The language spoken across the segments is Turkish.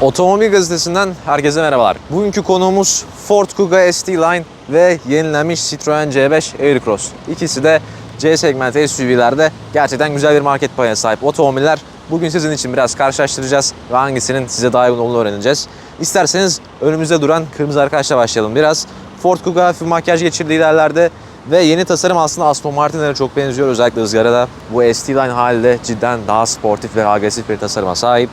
Otomobil gazetesinden herkese merhabalar. Bugünkü konuğumuz Ford Kuga ST Line ve yenilenmiş Citroen C5 Aircross. İkisi de C segment SUV'lerde gerçekten güzel bir market payına sahip otomobiller. Bugün sizin için biraz karşılaştıracağız ve hangisinin size daha uygun olduğunu öğreneceğiz. İsterseniz önümüzde duran kırmızı arkadaşla başlayalım biraz. Ford Kuga hafif makyaj geçirdiği ilerlerde ve yeni tasarım aslında Aston Martin'lere çok benziyor. Özellikle ızgarada. Bu ST Line haliyle cidden daha sportif ve agresif bir tasarıma sahip.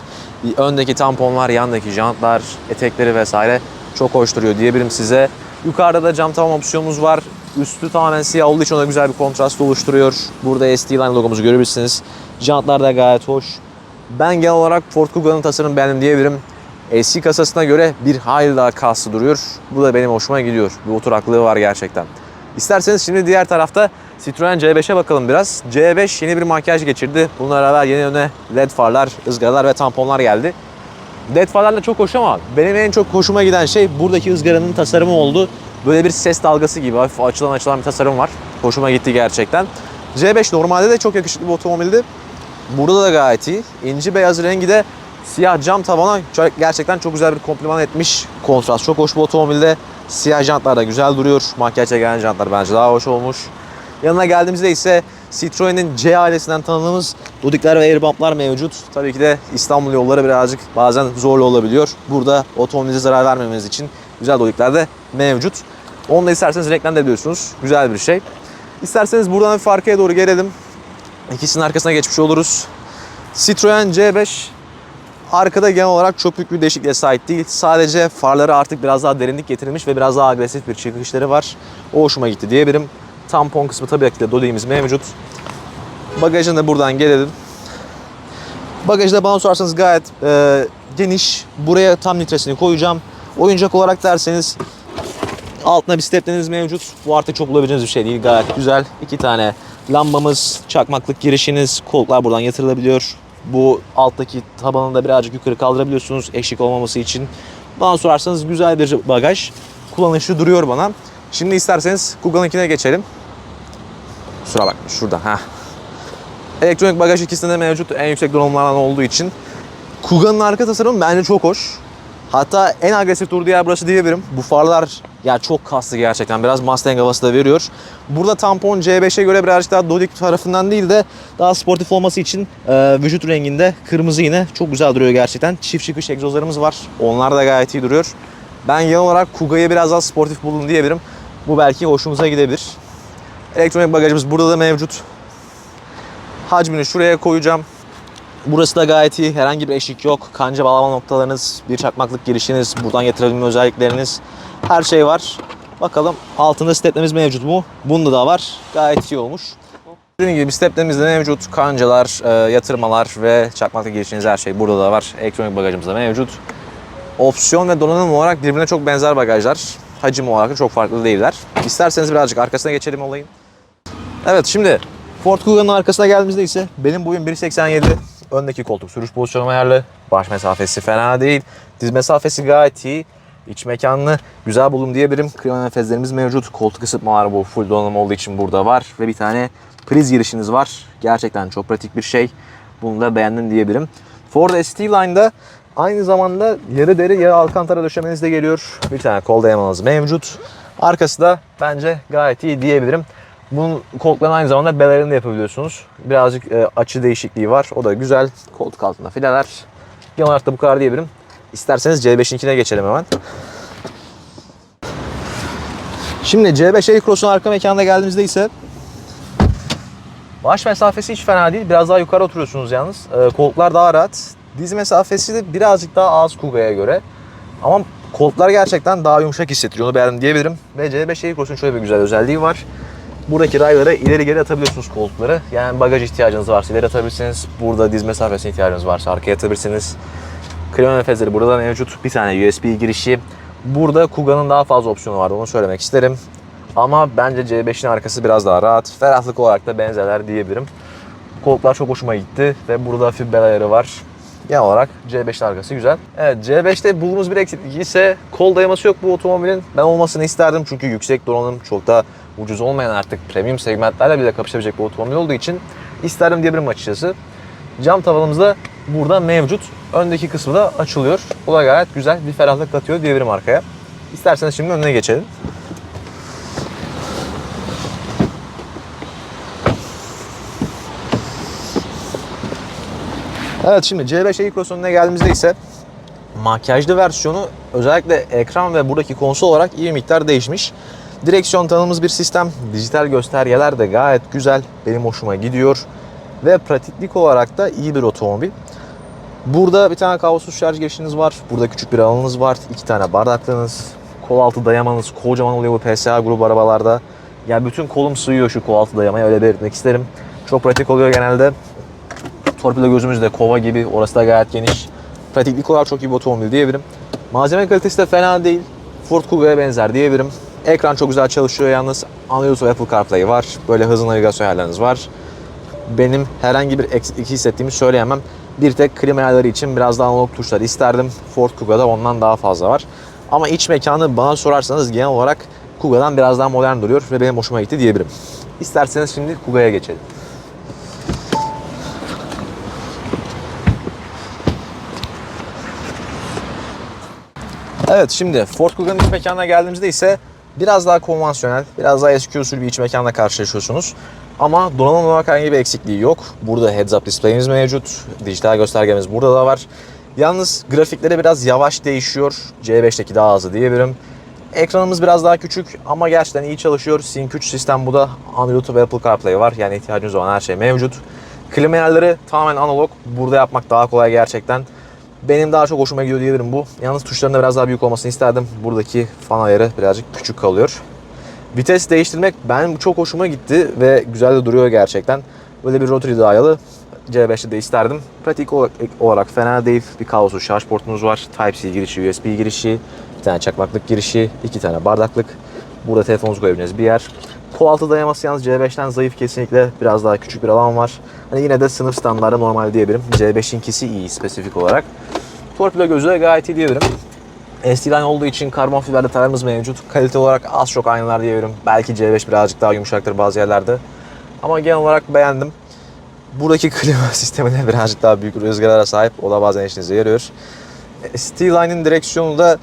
Öndeki tamponlar, yandaki jantlar, etekleri vesaire çok hoş duruyor diyebilirim size. Yukarıda da cam tavan opsiyonumuz var. Üstü tamamen siyah olduğu için ona güzel bir kontrast oluşturuyor. Burada ST Line logomuzu görebilirsiniz. Jantlar da gayet hoş. Ben genel olarak Ford Kuga'nın tasarımını beğendim diyebilirim. Eski kasasına göre bir hayli daha kaslı duruyor. Bu da benim hoşuma gidiyor. Bir oturaklığı var gerçekten. İsterseniz şimdi diğer tarafta Citroen C5'e bakalım biraz. C5 yeni bir makyaj geçirdi. Bununla beraber yeni öne led farlar, ızgaralar ve tamponlar geldi. Led farlar da çok hoş ama benim en çok hoşuma giden şey buradaki ızgaranın tasarımı oldu. Böyle bir ses dalgası gibi hafif açılan açılan bir tasarım var. Hoşuma gitti gerçekten. C5 normalde de çok yakışıklı bir otomobildi. Burada da gayet iyi. İnci beyaz rengi de siyah cam tavana gerçekten çok güzel bir kompliman etmiş. Kontrast çok hoş bu otomobilde. Siyah jantlar da güzel duruyor. Makyajla gelen jantlar bence daha hoş olmuş. Yanına geldiğimizde ise Citroen'in C ailesinden tanıdığımız dodikler ve airbumplar mevcut. Tabii ki de İstanbul yolları birazcık bazen zorlu olabiliyor. Burada otomobilinize zarar vermemeniz için güzel dodikler de mevcut. Onu da isterseniz renklendirebiliyorsunuz. Güzel bir şey. İsterseniz buradan bir arkaya doğru gelelim. İkisinin arkasına geçmiş oluruz. Citroen C5 arkada genel olarak çok büyük bir değişikliğe sahip değil. Sadece farları artık biraz daha derinlik getirilmiş ve biraz daha agresif bir çıkışları var. O hoşuma gitti diyebilirim. Tampon kısmı tabii ki de dodiğimiz mevcut. Bagajını da buradan gelelim. Bagajda bana sorarsanız gayet e, geniş. Buraya tam litresini koyacağım. Oyuncak olarak derseniz altına bir stepleriniz mevcut. Bu artık çok bulabileceğiniz bir şey değil. Gayet güzel. İki tane lambamız, çakmaklık girişiniz, koltuklar buradan yatırılabiliyor. Bu alttaki tabanını da birazcık yukarı kaldırabiliyorsunuz eşik olmaması için. Bana sorarsanız güzel bir bagaj. Kullanışlı duruyor bana. Şimdi isterseniz Google'ınkine geçelim. Kusura bakma şurada. Heh. Elektronik bagaj ikisinde de mevcut en yüksek donanımlardan olduğu için. Kuga'nın arka tasarımı bence çok hoş. Hatta en agresif durduğu yer burası diyebilirim. Bu farlar ya çok kaslı gerçekten. Biraz Mustang havası da veriyor. Burada tampon C5'e göre birazcık daha Dodik tarafından değil de daha sportif olması için e, vücut renginde kırmızı yine çok güzel duruyor gerçekten. Çift çıkış egzozlarımız var. Onlar da gayet iyi duruyor. Ben genel olarak Kuga'yı biraz daha sportif buldum diyebilirim. Bu belki hoşumuza gidebilir. Elektronik bagajımız burada da mevcut. Hacmini şuraya koyacağım. Burası da gayet iyi. Herhangi bir eşik yok. Kanca bağlama noktalarınız, bir çakmaklık girişiniz, buradan getirebilme özellikleriniz. Her şey var. Bakalım altında steplerimiz mevcut mu? Bunda da var. Gayet iyi olmuş. Dediğim gibi steplerimiz de mevcut. Kancalar, e, yatırmalar ve çakmaklık girişiniz her şey burada da var. Elektronik bagajımız da mevcut. Opsiyon ve donanım olarak birbirine çok benzer bagajlar. Hacim olarak da çok farklı değiller. İsterseniz birazcık arkasına geçelim olayın. Evet şimdi Ford Kuga'nın arkasına geldiğimizde ise benim boyum 1.87. Öndeki koltuk sürüş pozisyonu ayarlı. Baş mesafesi fena değil. Diz mesafesi gayet iyi. İç mekanlı güzel buldum diyebilirim. Klima nefeslerimiz mevcut. Koltuk ısıtmalar bu full donanım olduğu için burada var. Ve bir tane priz girişiniz var. Gerçekten çok pratik bir şey. Bunu da beğendim diyebilirim. Ford ST Line'da aynı zamanda yarı deri yarı alkantara döşemeniz de geliyor. Bir tane kol dayamanız mevcut. Arkası da bence gayet iyi diyebilirim. Bunun koltuklarını aynı zamanda belerini de yapabiliyorsunuz. Birazcık e, açı değişikliği var. O da güzel. Koltuk altında fileler. Genel olarak da bu kadar diyebilirim. İsterseniz C5'inkine geçelim hemen. Şimdi C5 Aircross'un arka mekanına geldiğimizde ise baş mesafesi hiç fena değil. Biraz daha yukarı oturuyorsunuz yalnız. E, koltuklar daha rahat. Diz mesafesi de birazcık daha az Kuga'ya göre. Ama koltuklar gerçekten daha yumuşak hissettiriyor. Onu beğendim diyebilirim. Ve C5 Aircross'un şöyle bir güzel özelliği var. Buradaki raylara ileri geri atabiliyorsunuz koltukları. Yani bagaj ihtiyacınız varsa ileri atabilirsiniz. Burada diz mesafesine ihtiyacınız varsa arkaya atabilirsiniz. Klima nefesleri burada da mevcut. Bir tane USB girişi. Burada Kuga'nın daha fazla opsiyonu var. Onu söylemek isterim. Ama bence C5'in arkası biraz daha rahat. Ferahlık olarak da benzerler diyebilirim. Koltuklar çok hoşuma gitti ve burada hafif ayarı var. Genel olarak C5'in arkası güzel. Evet C5'te bulduğumuz bir eksiklik ise kol dayaması yok bu otomobilin. Ben olmasını isterdim çünkü yüksek donanım çok da ucuz olmayan artık premium segmentlerle bile kapışabilecek bir otomobil olduğu için isterdim diyebilirim açıkçası. Cam tavanımızda burada mevcut. Öndeki kısmı da açılıyor. Bu da gayet güzel bir ferahlık katıyor diyebilirim arkaya. İsterseniz şimdi önüne geçelim. Evet şimdi C5 e-Cross önüne geldiğimizde ise makyajlı versiyonu özellikle ekran ve buradaki konsol olarak iyi miktar değişmiş. Direksiyon tanımız bir sistem. Dijital göstergeler de gayet güzel. Benim hoşuma gidiyor. Ve pratiklik olarak da iyi bir otomobil. Burada bir tane kablosuz şarj girişiniz var. Burada küçük bir alanınız var. iki tane bardaklığınız. Kol altı dayamanız kocaman oluyor bu PSA grubu arabalarda. Yani bütün kolum sığıyor şu kol altı dayamaya öyle belirtmek isterim. Çok pratik oluyor genelde. Torpido gözümüz de kova gibi. Orası da gayet geniş. Pratiklik olarak çok iyi bir otomobil diyebilirim. Malzeme kalitesi de fena değil. Ford Kuga'ya benzer diyebilirim. Ekran çok güzel çalışıyor yalnız. Android ve Apple CarPlay var. Böyle hızlı navigasyon ayarlarınız var. Benim herhangi bir eksiklik hissettiğimi söyleyemem. Bir tek klima ayarları için biraz daha analog tuşlar isterdim. Ford Kuga'da ondan daha fazla var. Ama iç mekanı bana sorarsanız genel olarak Kuga'dan biraz daha modern duruyor ve benim hoşuma gitti diyebilirim. İsterseniz şimdi Kuga'ya geçelim. Evet şimdi Ford Kuga'nın iç mekanına geldiğimizde ise biraz daha konvansiyonel, biraz daha eski usul bir iç mekanla karşılaşıyorsunuz. Ama donanım olarak herhangi bir eksikliği yok. Burada heads-up display'imiz mevcut. Dijital göstergemiz burada da var. Yalnız grafikleri biraz yavaş değişiyor. C5'teki daha hızlı diyebilirim. Ekranımız biraz daha küçük ama gerçekten iyi çalışıyor. Sync 3 sistem bu da Android ve Apple CarPlay var. Yani ihtiyacınız olan her şey mevcut. Klima ayarları tamamen analog. Burada yapmak daha kolay gerçekten. Benim daha çok hoşuma gidiyor diyebilirim bu. Yalnız tuşların da biraz daha büyük olmasını isterdim. Buradaki fan ayarı birazcık küçük kalıyor. Vites değiştirmek ben çok hoşuma gitti ve güzel de duruyor gerçekten. Böyle bir rotary dayalı C5'te de isterdim. Pratik olarak fena değil. Bir kablosuz şarj portumuz var. Type-C girişi, USB girişi, bir tane çakmaklık girişi, iki tane bardaklık. Burada telefonunuzu koyabileceğiniz bir yer. Kol altı dayaması yalnız C5'ten zayıf kesinlikle. Biraz daha küçük bir alan var. Hani yine de sınıf standartı normal diyebilirim. C5'inkisi iyi spesifik olarak. Torpido gözü de gayet iyi diyebilirim. SD-Line olduğu için karbon fiber detaylarımız mevcut. Kalite olarak az çok aynılar diyebilirim. Belki C5 birazcık daha yumuşaktır bazı yerlerde. Ama genel olarak beğendim. Buradaki klima sistemine birazcık daha büyük rüzgarlara sahip. O da bazen işinize yarıyor. ST-Line'in direksiyonu da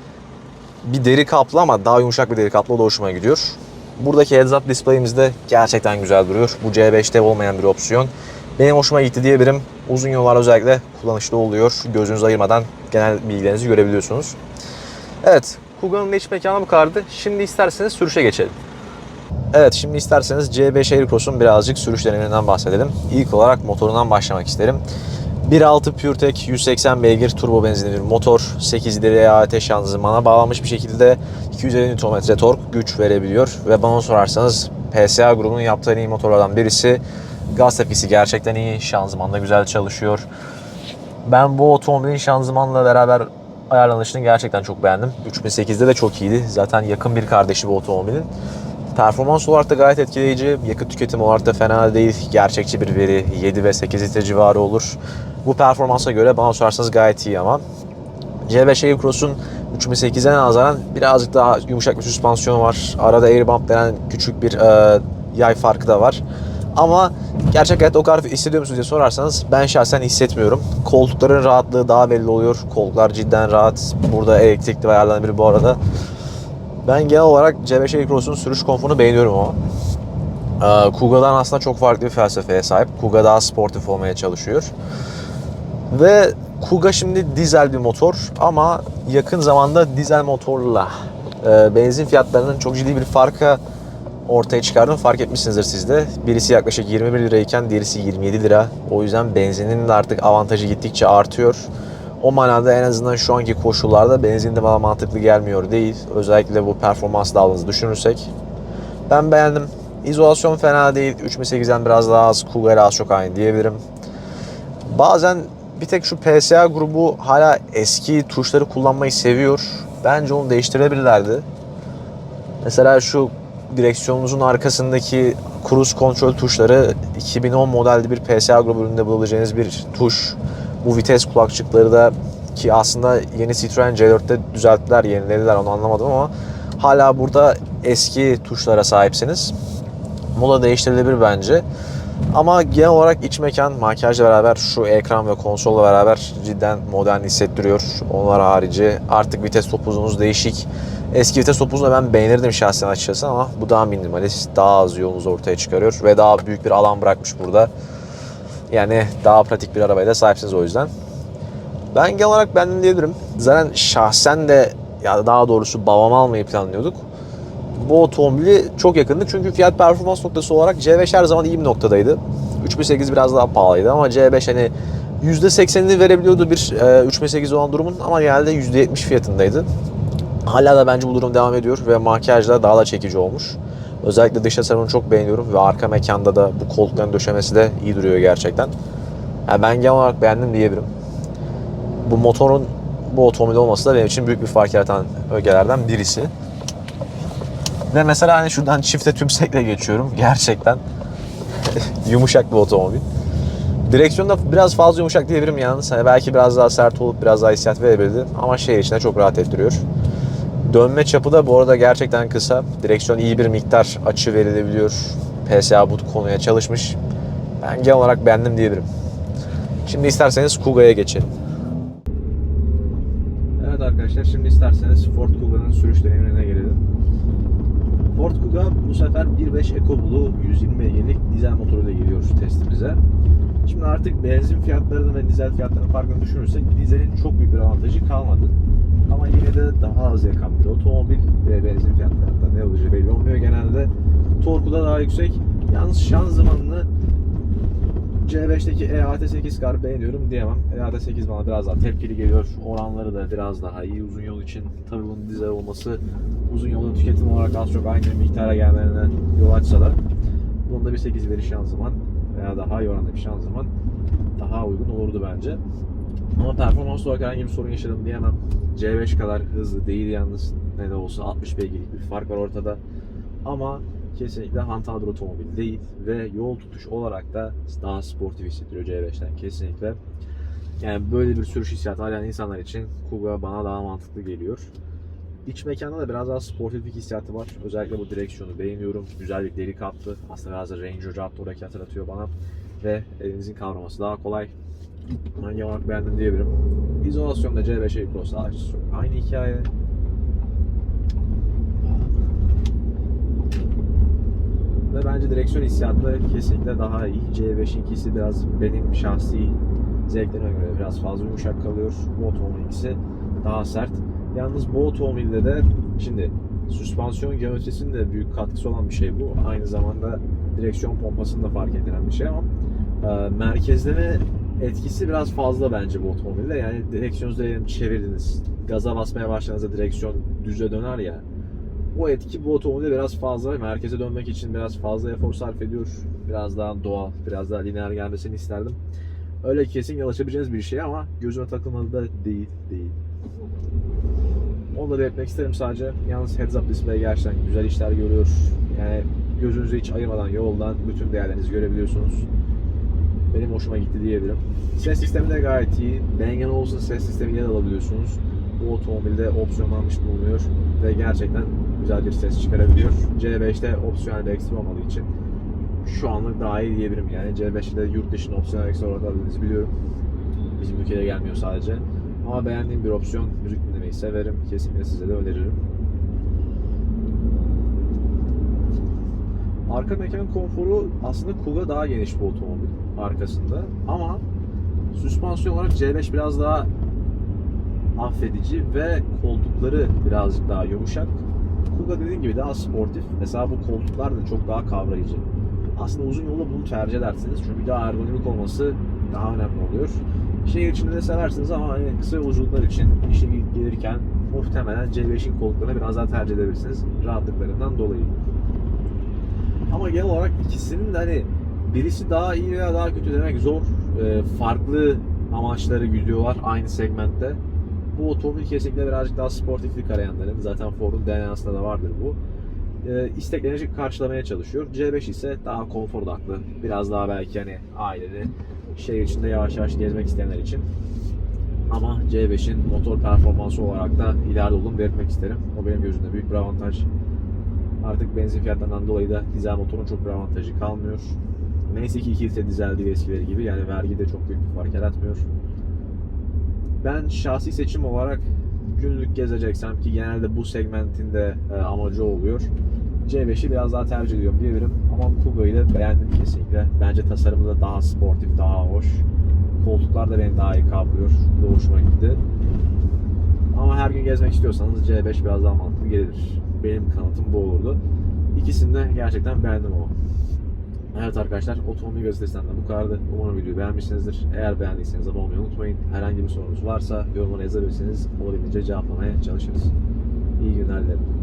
bir deri kaplı ama daha yumuşak bir deri kaplı. O da hoşuma gidiyor. Buradaki heads-up display'imiz de gerçekten güzel duruyor. Bu C5'te olmayan bir opsiyon. Benim hoşuma gitti diyebilirim. Uzun yollar özellikle kullanışlı oluyor. Gözünüzü ayırmadan genel bilgilerinizi görebiliyorsunuz. Evet, Kuga'nın iç mekanı bu kadardı. Şimdi isterseniz sürüşe geçelim. Evet, şimdi isterseniz C5 Aircross'un birazcık sürüş deneyiminden bahsedelim. İlk olarak motorundan başlamak isterim. 1.6 PureTech 180 beygir turbo benzinli bir motor. 8 ileri AT şanzımana bağlanmış bir şekilde 250 Nm tork güç verebiliyor. Ve bana sorarsanız PSA grubunun yaptığı en iyi motorlardan birisi. Gaz tepkisi gerçekten iyi. Şanzıman da güzel çalışıyor. Ben bu otomobilin şanzımanla beraber ayarlanışını gerçekten çok beğendim. 3008'de de çok iyiydi. Zaten yakın bir kardeşi bu otomobilin. Performans olarak da gayet etkileyici. Yakıt tüketimi olarak da fena değil. Gerçekçi bir veri. 7 ve 8 litre civarı olur. Bu performansa göre bana sorarsanız gayet iyi ama. C5 Aircross'un 3008'e nazaran birazcık daha yumuşak bir süspansiyonu var. Arada air bump denen küçük bir e, yay farkı da var. Ama gerçek hayatta o kadar hissediyor musunuz diye sorarsanız ben şahsen hissetmiyorum. Koltukların rahatlığı daha belli oluyor. Koltuklar cidden rahat. Burada elektrikli ayarlanabilir bu arada. Ben genel olarak C5 Aircross'un sürüş konforunu beğeniyorum ama. Ee, Kuga'dan aslında çok farklı bir felsefeye sahip. Kuga daha sportif olmaya çalışıyor. Ve Kuga şimdi dizel bir motor ama yakın zamanda dizel motorla e, benzin fiyatlarının çok ciddi bir farka ortaya çıkardığını fark etmişsinizdir siz de. Birisi yaklaşık 21 lirayken diğerisi 27 lira. O yüzden benzinin de artık avantajı gittikçe artıyor. O manada en azından şu anki koşullarda benzin de bana mantıklı gelmiyor değil. Özellikle bu performans dalınızı düşünürsek. Ben beğendim. İzolasyon fena değil. 3008'den biraz daha az, Cougar'a az çok aynı diyebilirim. Bazen bir tek şu PSA grubu hala eski tuşları kullanmayı seviyor. Bence onu değiştirebilirlerdi. Mesela şu direksiyonunuzun arkasındaki cruise kontrol tuşları 2010 modelde bir PSA grubu ürününde bulabileceğiniz bir tuş. Bu vites kulakçıkları da ki aslında yeni Citroen C4'te düzelttiler, yenilediler onu anlamadım ama hala burada eski tuşlara sahipsiniz. Da değiştirilebilir bence. Ama genel olarak iç mekan makyajla beraber şu ekran ve konsolla beraber cidden modern hissettiriyor. Onlar harici artık vites topuzumuz değişik. Eski vites topuzunu ben beğenirdim şahsen açıkçası ama bu daha minimalist, daha az yolumuzu ortaya çıkarıyor ve daha büyük bir alan bırakmış burada. Yani daha pratik bir arabaya da sahipsiniz o yüzden. Ben genel olarak beğendim diyebilirim. Zaten şahsen de ya daha doğrusu babam almayı planlıyorduk. Bu otomobili çok yakındı çünkü fiyat performans noktası olarak C5 her zaman iyi bir noktadaydı. 3008 biraz daha pahalıydı ama C5 hani %80'ini verebiliyordu bir e, 3008 olan durumun ama genelde %70 fiyatındaydı. Hala da bence bu durum devam ediyor ve makyajla daha da çekici olmuş. Özellikle dış tasarımını çok beğeniyorum ve arka mekanda da bu koltukların döşemesi de iyi duruyor gerçekten. Yani ben genel olarak beğendim diyebilirim. Bu motorun bu otomobil olması da benim için büyük bir fark yaratan ögelerden birisi. Ve mesela hani şuradan çifte tümsekle geçiyorum. Gerçekten yumuşak bir otomobil. Direksiyon da biraz fazla yumuşak diyebilirim yalnız. Hani belki biraz daha sert olup biraz daha hissiyat verebilirdi. Ama şehir içinde çok rahat ettiriyor. Dönme çapı da bu arada gerçekten kısa. Direksiyon iyi bir miktar açı verilebiliyor. PSA bu konuya çalışmış. Ben genel olarak beğendim diyebilirim. Şimdi isterseniz Kuga'ya geçelim. Evet arkadaşlar şimdi isterseniz Ford Kuga'nın sürüş deneyimine gelelim. Ford Kuga bu sefer 1.5 EcoBlue 120 beygirlik dizel motoruyla geliyor testimize. Şimdi artık benzin fiyatlarını ve dizel fiyatlarının farkını düşünürsek dizelin çok büyük bir avantajı kalmadı. Ama yine de daha az yakan bir otomobil ve benzin fiyatlarında ne olacağı belli olmuyor. Genelde torku da daha yüksek. Yalnız şanzımanını C5'teki EAT8 kar beğeniyorum diyemem. EAT8 bana biraz daha tepkili geliyor. Oranları da biraz daha iyi uzun yol için. Tabii bunun dizel olması uzun yolda tüketim olarak az çok aynı miktara gelmelerine yol açsa da bunun da bir 8 veri şanzıman veya daha iyi oranda bir şanzıman daha uygun olurdu bence. Ama performans olarak herhangi bir sorun yaşadım diyemem. C5 kadar hızlı değil yalnız. Ne de olsa 60 beygirlik bir fark var ortada. Ama kesinlikle hantal bir otomobil değil ve yol tutuş olarak da daha sportif hissettiriyor C5'ten kesinlikle. Yani böyle bir sürüş hissiyatı arayan insanlar için Kuga bana daha mantıklı geliyor. İç mekanda da biraz daha sportiflik hissiyatı var. Özellikle bu direksiyonu beğeniyorum. Güzel bir deri kaplı. Aslında biraz da Range Raptor'daki hatırlatıyor bana. Ve elinizin kavraması daha kolay. Genel olarak beğendim diyebilirim. İzolasyonda C5 Aircross aynı hikaye. Ve bence direksiyon hissiyatı da kesinlikle daha iyi. C5'inkisi biraz benim şahsi zevklerime göre biraz fazla yumuşak kalıyor. Bu otomobilinkisi daha sert. Yalnız bu otomobilde de şimdi süspansiyon geometrisinin de büyük katkısı olan bir şey bu. Aynı zamanda direksiyon pompasında fark edilen bir şey ama e, merkezleme etkisi biraz fazla bence bu otomobilde. Yani direksiyonunuzu çevirdiniz. Gaza basmaya başladığınızda direksiyon düze döner ya. O etki bu otomobilde biraz fazla. Merkeze dönmek için biraz fazla efor sarf ediyor. Biraz daha doğal, biraz daha lineer gelmesini isterdim. Öyle kesin alışabileceğiniz bir şey ama gözüme takılmadı da değil, değil. Da belirtmek isterim sadece. Yalnız heads up display gerçekten güzel işler görüyor. Yani gözünüzü hiç ayırmadan yoldan bütün değerlerinizi görebiliyorsunuz. Benim hoşuma gitti diyebilirim. Ses sistemi de gayet iyi. Bang Olufsen ses sistemiyle de alabiliyorsunuz. Bu otomobilde opsiyonlanmış bulunuyor ve gerçekten güzel bir ses çıkarabiliyor. C5'te opsiyonel bir ekstra olmadığı için şu anlık daha iyi diyebilirim yani. C5'te yurt dışında opsiyonel ekstra olarak aldığınızı biliyorum. Bizim ülkede gelmiyor sadece. Ama beğendiğim bir opsiyon. Müzik dinlemeyi severim. Kesinlikle size de öneririm. Arka mekan konforu aslında Kuga daha geniş bu otomobil arkasında. Ama süspansiyon olarak C5 biraz daha affedici ve koltukları birazcık daha yumuşak. Kuga dediğim gibi daha sportif. Mesela bu koltuklar da çok daha kavrayıcı. Aslında uzun yolda bunu tercih edersiniz. Çünkü daha ergonomik olması daha önemli oluyor. Şehir içinde de seversiniz ama hani kısa yolculuklar için işe gidip gelirken muhtemelen C5'in koltuklarını biraz daha tercih edebilirsiniz rahatlıklarından dolayı. Ama genel olarak ikisinin de hani birisi daha iyi veya daha kötü demek zor. Ee, farklı amaçları güdüyorlar aynı segmentte. Bu otomobil kesinlikle birazcık daha sportiflik arayanların zaten Ford'un DNA'sında da vardır bu. Ee, isteklerini karşılamaya çalışıyor. C5 ise daha konfor odaklı. Biraz daha belki hani aileli şehir içinde yavaş yavaş gezmek isteyenler için. Ama C5'in motor performansı olarak da ileride olduğunu belirtmek isterim. O benim gözümde büyük bir avantaj. Artık benzin fiyatlarından dolayı da dizel motorun çok bir avantajı kalmıyor. Neyse ki 2 litre dizel değil eskileri gibi. Yani vergi de çok büyük bir fark yaratmıyor. Ben şahsi seçim olarak günlük gezeceksem ki genelde bu segmentin de e, amacı oluyor. C5'i biraz daha tercih ediyorum diyebilirim. Ama Kuga'yı da beğendim kesinlikle. Bence tasarımı da daha sportif, daha hoş. Koltuklar da beni daha iyi kaplıyor. Bu hoşuma gitti. Ama her gün gezmek istiyorsanız C5 biraz daha mantıklı gelir. Benim kanıtım bu olurdu. İkisini de gerçekten beğendim ama. Evet arkadaşlar Otomobil Gazetesi'nden de bu kadardı. Umarım videoyu beğenmişsinizdir. Eğer beğendiyseniz abone olmayı unutmayın. Herhangi bir sorunuz varsa yorumlara yazabilirsiniz. Olabildiğince cevaplamaya çalışırız. İyi günler dilerim.